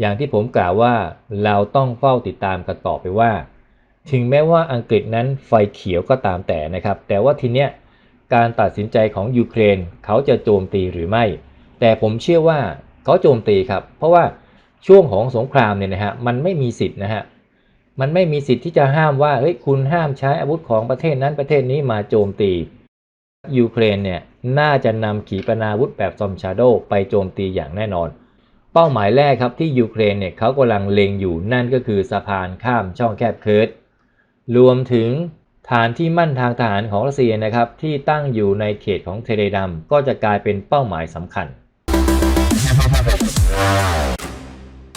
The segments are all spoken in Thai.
อย่างที่ผมกล่าวว่าเราต้องเฝ้าติดตามกันต่อไปว่า ถึงแม้ว่าอังกฤษนั้นไฟเขียวก็ตามแต่นะครับ แต่ว่าทีเนี้ยการตัดสินใจของยูเครนเขาจะโจมตีหรือไม่ แต่ผมเชื่อว่าเขาโจมตีครับ เพราะว่าช่วงของสงครามเนี่ยนะฮะมันไม่มีสิทธิ์นะฮะมันไม่มีสิทธิ์ที่จะห้ามว่าเฮ้ยคุณห้ามใช้อาวุธของประเทศนั้นประเทศนี้มาโจมตียูเครนเนี่ยน่าจะนำขีปนาวุธแบบซอมชาโดไปโจมตีอย่างแน่นอน เป้าหมายแรกครับที่ยูเครนเนี่ยเขากำลังเล็งอยู่นั่นก็คือสะพานข้ามช่องแคบเคิร์ดรวมถึงฐานที่มั่นทางทหารของรัสเซียนะครับที่ตั้งอยู่ในเขตของเทเลดัมก็จะกลายเป็นเป้าหมายสำคัญ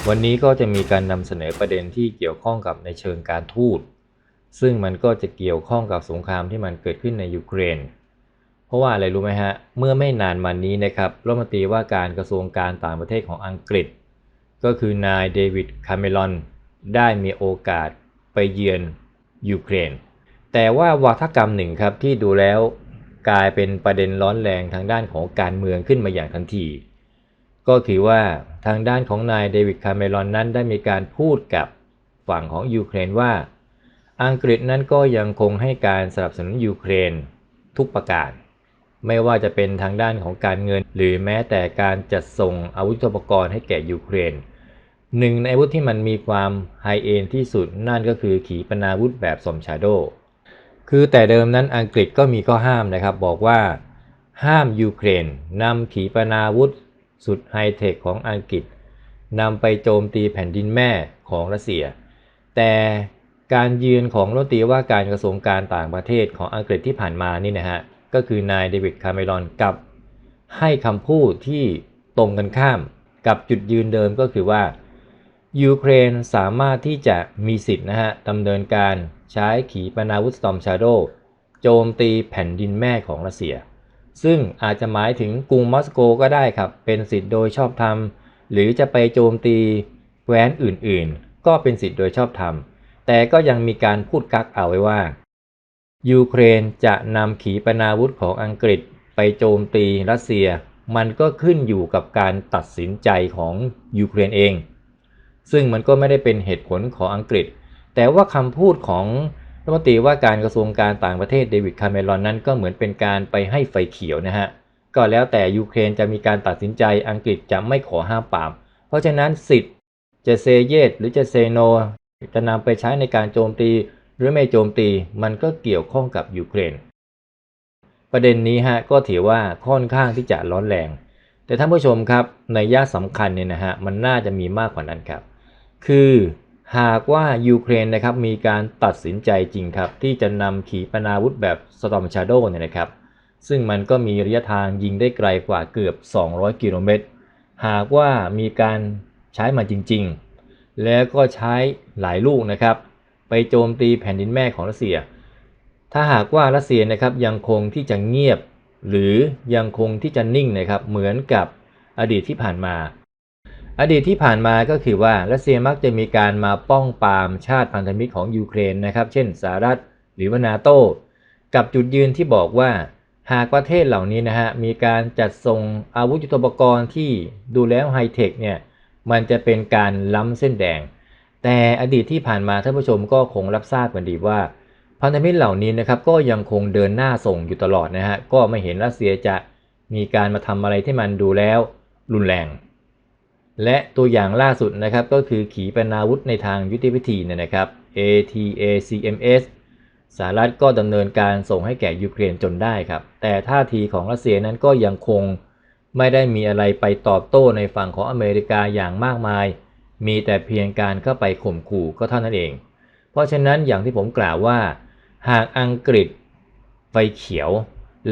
วันนี้ก็จะมีการนำเสนอประเด็นที่เกี่ยวข้องกับในเชิงการทูตซึ่งมันก็จะเกี่ยวข้องกับสงครามที่มันเกิดขึ้นในยูเครน เพราะว่าอะไรรู้ไหมฮะ เมื่อไม่นานมานี้นะครับรัฐมนตรีว่าการกระทรวงการต่างประเทศของอังกฤษ ก็คือนายเดวิดคาเมรอนได้มีโอกาสไปเยือนยูเครน แต่ว่าวาทกรรมหนึ่งครับที่ดูแล้วกลายเป็นประเด็นร้อนแรงทางด้านของการเมืองขึ้นมาอย่างทันที ก็คือว่าทางด้านของนายเดวิดคาเมรอนนั้นได้มีการพูดกับฝั่งของยูเครนว่า อังกฤษนั้นก็ยังคงให้การสนับสนุนยูเครนทุกประการ ไม่ว่าจะเป็นทางด้านของการเงิน หรือแม้แต่การจัดส่งอาวุธยุทโธปกรณ์ให้แก่ยูเครนหนึ่งในอาวุธที่มันมีความไฮเอนที่สุดนั่นก็คือขีปนาวุธแบบสมชาโด คือแต่เดิมนั้นอังกฤษก็มีข้อห้ามนะครับ บอกว่าห้ามยูเครนนำขีปนาวุธสุดไฮเทคของอังกฤษนำไปโจมตีแผ่นดินแม่ของรัสเซีย แต่การยืนของรัฐตีว่าการกระทรวงการต่างประเทศของอังกฤษที่ผ่านมานี่นะฮะ ก็คือนายเดวิดคาเมรอนกับให้คำพูดที่ตรงกันข้ามกับจุดยืนเดิมก็คือว่ายูเครนสามารถที่จะมีสิทธิ์นะฮะดำเนินการใช้ขีปนาวุธสตอมชาโดโจมตีแผ่นดินแม่ของรัสเซีย ซึ่งอาจจะหมายถึงกรุงมอสโกก็ได้ครับ เป็นสิทธิ์โดยชอบธรรม หรือจะไปโจมตีแคว้นอื่นๆ ก็เป็นสิทธิ์โดยชอบธรรม แต่ก็ยังมีการพูดกักเอาไว้ว่า ยูเครนจะนำขีปนาวุธของอังกฤษไปโจมตีรัสเซีย มันก็ขึ้นอยู่กับการตัดสินใจของยูเครนเอง ซึ่งมันก็ไม่ได้เป็นเหตุผลของอังกฤษ แต่ว่าคำพูดของรัฐมนตรีว่าการกระทรวงการต่างประเทศเดวิดคาเมรอนนั้นก็เหมือนเป็นการไปให้ไฟเขียวนะฮะ ก็แล้วแต่ยูเครนจะมีการตัดสินใจอังกฤษจะไม่ขอห้ามปาม เพราะฉะนั้นสิทธิ์จะเซเยสหรือจะเซโน จะนำไปใช้ในการโจมตี หรือไม่โจมตีมันก็เกี่ยวข้องกับยูเครน ประเด็นนี้ฮะก็ถือว่าค่อนข้างที่จะร้อนแรง แต่ท่านผู้ชมครับในย่าสำคัญเนี่ยนะฮะมันน่าจะมีมากกว่านั้นครับ คือหากว่ายูเครนนะครับมีการตัดสินใจจริงครับ ที่จะนำขีปนาวุธแบบสตอมชาโดเนี่ยนะครับ ซึ่งมันก็มีระยะทางยิงได้ไกลกว่าเกือบ 200 กิโลเมตร หากว่ามีการใช้มาจริง ๆ แล้วก็ใช้หลายลูกนะครับ ไปโจมตีแผ่นดินแม่ของรัสเซีย ถ้าหากว่ารัสเซียนะครับยังคงที่จะเงียบ หรือยังคงที่จะนิ่งนะครับเหมือนกับอดีตที่ผ่านมา อดีตที่ผ่านมาก็คือว่ารัสเซียมักจะมีการมาป้องปรามชาติพันธมิตรของยูเครนนะครับ เช่นสหรัฐหรือว่านาโตกับจุดยืนที่บอกว่าหากประเทศเหล่านี้นะฮะมีการจัดส่งอาวุธยุทโธปกรณ์ที่ดูแล้วไฮเทคเนี่ยมันจะเป็นการล้ำเส้นแดง แต่อดีตที่ผ่านมาท่านผู้ชมก็คงรับทราบกันดีว่า พันธมิตรเหล่านี้นะครับก็ยังคงเดินหน้าส่งอยู่ตลอดนะฮะก็ไม่เห็นรัสเซียจะมีการมาทำอะไรที่มันดูแล้วรุนแรง และตัวอย่างล่าสุดนะครับก็คือขีปนาวุธในทางยุทธวิธีเนี่ยนะครับ ATACMS สหรัฐก็ดำเนินการส่งให้แก่ยูเครนจนได้ครับ แต่ท่าทีของรัสเซียนั้นก็ยังคงไม่ได้มีอะไรไปตอบโต้ในฝั่งของอเมริกาอย่างมากมาย มีแต่เพียงการเข้าไปข่มขู่ก็เท่านั้นเอง เพราะฉะนั้นอย่างที่ผมกล่าวว่า หากอังกฤษไฟเขียว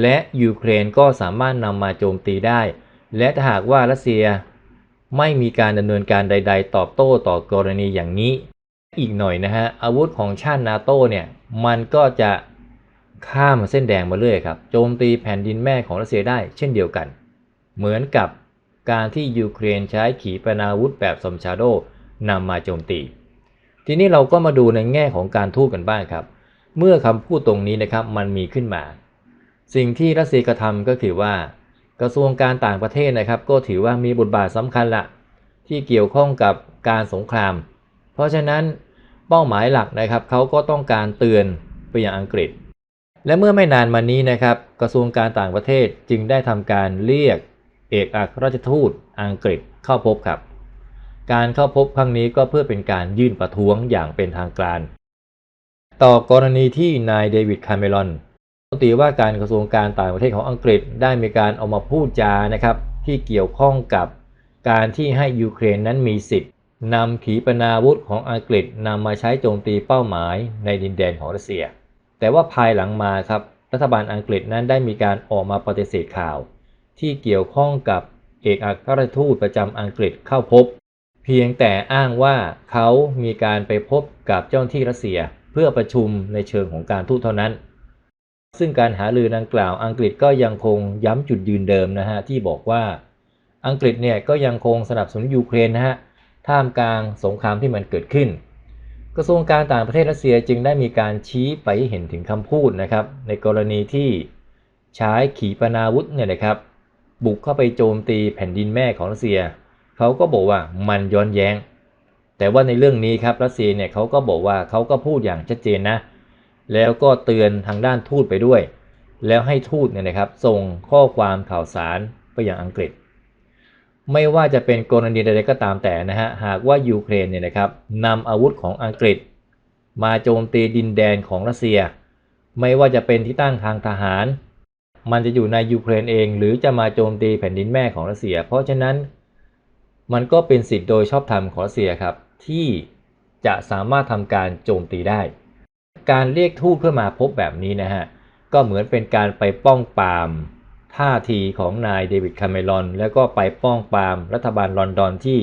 และยูเครนก็สามารถนำมาโจมตีได้ และถ้าหากว่ารัสเซียไม่มีการดำเนินการใด ๆ ตอบโต้ต่อกรณีอย่างนี้ อีกหน่อยนะฮะอาวุธของชาตินาโตเนี่ยมันก็จะข้ามเส้นแดงมาเรื่อยครับ โจมตีแผ่นดินแม่ของรัสเซียได้เช่นเดียวกัน เหมือนกับ การที่ยูเครนใช้ขีปนาวุธแบบสมชาโดนำมาโจมตี ทีนี้เราก็มาดูในแง่ของการทูตกันบ้างครับ เมื่อคำพูดตรงนี้นะครับมันมีขึ้นมา สิ่งที่รัสเซียกระทำก็คือว่า กระทรวงการต่างประเทศนะครับ ก็ถือว่ามีบทบาทสำคัญละที่เกี่ยวข้องกับการสงคราม เพราะฉะนั้นเป้าหมายหลักนะครับเขาก็ต้องการเตือนไปยังอังกฤษ และเมื่อไม่นานมานี้นะครับ กระทรวงการต่างประเทศจึงได้ทำการเรียก เอกอัครราชทูตอังกฤษเข้าพบครับ การเข้าพบครั้งนี้ก็เพื่อเป็นการยื่นประท้วงอย่างเป็นทางการ ต่อกรณีที่นายเดวิดคาเมรอนรัฐมนตรีว่าการกระทรวงการต่างประเทศของอังกฤษได้มีการเอามาพูดจานะครับ ที่เกี่ยวข้องกับการที่ให้ยูเครนนั้นมีสิทธิ์นำขีปนาวุธของอังกฤษนำมาใช้โจมตีเป้าหมายในดินแดนของรัสเซีย แต่ว่าภายหลังมาครับรัฐบาลอังกฤษนั้นได้มีการออกมาปฏิเสธข่าว ที่เกี่ยวข้องกับเอกอัคราชทูตประจำอังกฤษเข้าพบ เพียงแต่อ้างว่าเขามีการไปพบกับเจ้าหน้าที่รัสเซียเพื่อประชุมในเชิงของการทูตเท่านั้น ซึ่งการหารือดังกล่าวอังกฤษก็ยังคงย้ำจุดยืนเดิมนะฮะที่บอกว่าอังกฤษเนี่ยก็ยังคงสนับสนุนยูเครนนะฮะท่ามกลางสงครามที่มันเกิดขึ้น กระทรวงการต่างประเทศรัสเซียจึงได้มีการชี้ไปเห็นถึงคำพูดนะครับในกรณีที่ใช้ขีปนาวุธเนี่ยนะครับ บุกเข้าไปโจมตีแผ่นดินแม่ของรัสเซีย เขาก็บอกว่ามันย้อนแย้ง แต่ว่าในเรื่องนี้ครับรัสเซียเนี่ยเขาก็บอกว่าเขาก็พูดอย่างชัดเจนนะ แล้วก็เตือนทางด้านทูตไปด้วย แล้วให้ทูตเนี่ยนะครับส่งข้อความข่าวสารไปยังอังกฤษ ไม่ว่าจะเป็นกรณีใดๆก็ตามแต่นะฮะหากว่ายูเครนเนี่ยนะครับนำอาวุธของอังกฤษ มาโจมตีดินแดนของรัสเซีย ไม่ว่าจะเป็นที่ตั้งทางทหาร มันจะอยู่ในยูเครนเอง หรือจะมาโจมตีแผ่นดินแม่ของรัสเซีย เพราะฉะนั้นมันก็เป็นสิทธิโดยชอบธรรมของรัสเซียครับ ที่จะสามารถทำการโจมตีได้ การเรียกทูตเพื่อมาพบแบบนี้นะฮะก็เหมือนเป็นการไปป้องปรามท่าทีของนายเดวิดคาเมรอน แล้วก็ไปป้องปรามรัฐบาลลอนดอนที่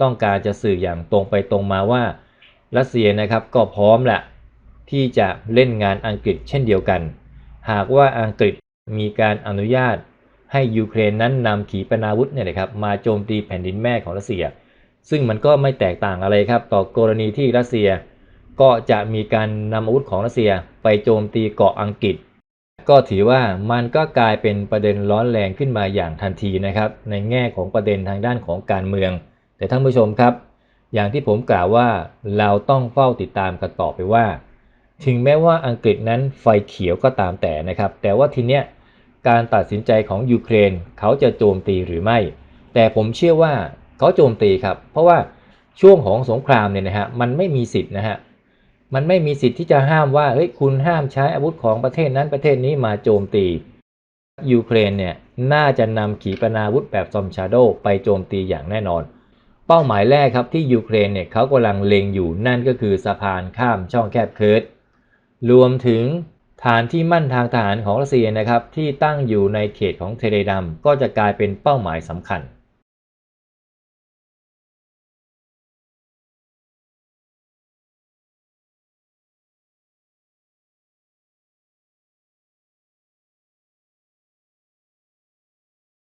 ต้องการจะสื่ออย่างตรงไปตรงมาว่ารัสเซียนะครับก็พร้อมแหละที่จะเล่นงานอังกฤษเช่นเดียวกัน หากว่าอังกฤษ มีการอนุญาตให้ยูเครนนั้นนำขีปนาวุธเนี่ยนะครับมาโจมตีแผ่นดินแม่ของรัสเซีย ซึ่งมันก็ไม่แตกต่างอะไรครับ ต่อกรณีที่รัสเซีย ก็จะมีการนำอาวุธของรัสเซียไปโจมตีเกาะอังกฤษ ก็ถือว่ามันก็กลายเป็นประเด็นร้อนแรงขึ้นมาอย่างทันทีนะครับในแง่ของประเด็นทางด้านของการเมือง แต่ท่านผู้ชมครับ อย่างที่ผมกล่าวว่าเราต้องเฝ้าติดตามกันต่อไปว่า ถึงแม้ว่าอังกฤษนั้นไฟเขียวก็ตามแต่นะครับ แต่ว่าทีเนี้ย การตัดสินใจของยูเครนเขาจะโจมตีหรือไม่ แต่ผมเชื่อว่าเขาโจมตีครับ เพราะว่าช่วงของสงครามเนี่ยนะฮะมันไม่มีสิทธิ์นะฮะมันไม่มีสิทธิ์ที่จะห้ามว่าเฮ้ยคุณห้ามใช้อาวุธของประเทศนั้นประเทศนี้มาโจมตียูเครนเนี่ยน่าจะนำขีปนาวุธแบบซอมชาโดไปโจมตีอย่างแน่นอน เป้าหมายแรกครับที่ยูเครนเนี่ยเขากำลังเล็งอยู่นั่นก็คือสะพานข้ามช่องแคบเคิร์ดรวมถึง ฐานที่มั่นทางทหารของรัสเซียนะครับที่ตั้งอยู่ในเขตของเทเลดัมก็จะกลายเป็นเป้าหมายสำคัญ